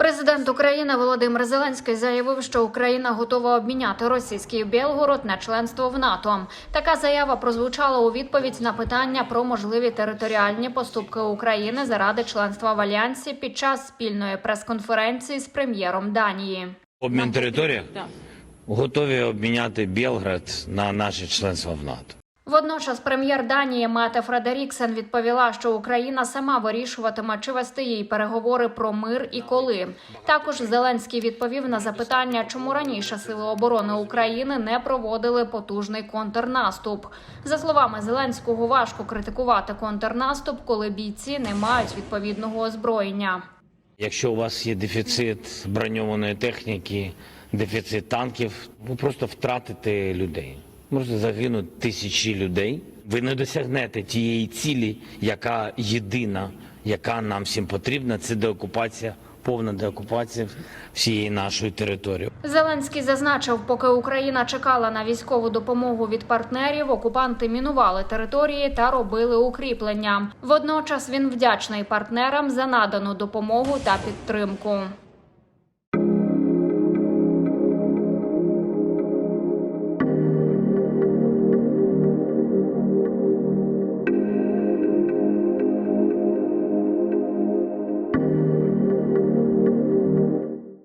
Президент України Володимир Зеленський заявив, що Україна готова обміняти російський Білгород на членство в НАТО. Така заява прозвучала у відповідь на питання про можливі територіальні поступки України заради членства в альянсі під час спільної прес-конференції з прем'єром Данії. Обмін території готові обміняти Білград на наше членство в НАТО. Водночас прем'єр Данії Мете Фредеріксен відповіла, що Україна сама вирішуватиме, чи вести їй переговори про мир і коли. Також Зеленський відповів на запитання, чому раніше сили оборони України не проводили потужний контрнаступ. За словами Зеленського, важко критикувати контрнаступ, коли бійці не мають відповідного озброєння. Якщо у вас є дефіцит броньованої техніки, дефіцит танків, ви просто втратите людей. Можете загинути тисячі людей. Ви не досягнете тієї цілі, яка єдина, яка нам всім потрібна. Це деокупація, повна деокупація всієї нашої території. Зеленський зазначив, поки Україна чекала на військову допомогу від партнерів, окупанти мінували території та робили укріплення. Водночас він вдячний партнерам за надану допомогу та підтримку.